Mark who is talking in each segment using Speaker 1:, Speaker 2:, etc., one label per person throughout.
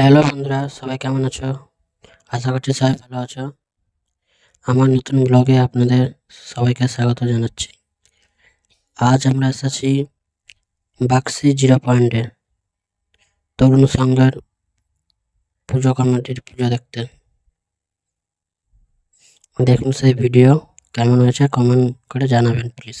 Speaker 1: Hello বন্ধুরা, সবাই কেমন আছো? আশা করছি সবাই ভালো আছো। আমার নতুন ব্লগে আপনাদের সবাইকে স্বাগত জানাচ্ছি। আজ আমরা এসেছি বাক্সি জিরো পয়েন্টে তরুণ সংঘের পুজো কমিটির পুজো দেখতে। দেখুন সেই ভিডিও কেমন হয়েছে কমেন্ট করে জানাবেন প্লিজ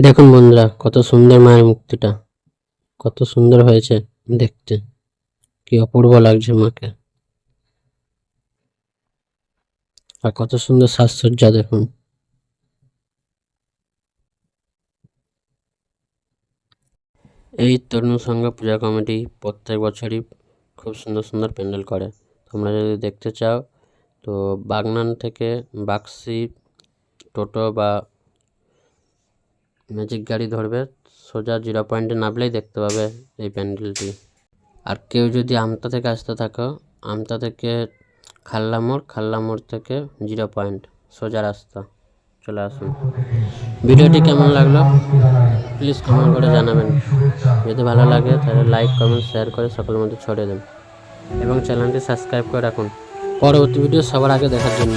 Speaker 1: দেখুন বন্ধুরা, কত সুন্দর মায়ের মূর্তিটা। কত সুন্দর হয়েছে দেখতে। কি অপূর্ব লাগছে মাকে। আর কত সুন্দর সাজসজ্জা দেখুন। এই তরুণ সংঘ পূজা কমিটি প্রত্যেক বছরই খুব সুন্দর সুন্দর প্যান্ডেল করে। তোমরা যদি দেখতে চাও, তো বাগনান থেকে বাক্সি টোটো বা ম্যাজিক গাড়ি ধরবে। সোজা জিরো পয়েন্টে নামলেই দেখতে পাবে এই প্যান্ডেলটি। আর কেউ যদি আমতা থেকে আসতে থাকো, আমতা থেকে খাল্লা মোড় খাল্লা মোড় থেকে জিরো পয়েন্ট, সোজা রাস্তা। চলে আসুন। ভিডিওটি কেমন লাগল? প্লিজ কমেন্ট করে জানাবেন। যদি ভালো লাগে, তাহলে লাইক কমেন্ট শেয়ার করে সকলের মধ্যে ছড়িয়ে দেন এবং চ্যানেলটি সাবস্ক্রাইব করে রাখুন। পরবর্তী ভিডিও সবার আগে দেখার জন্য!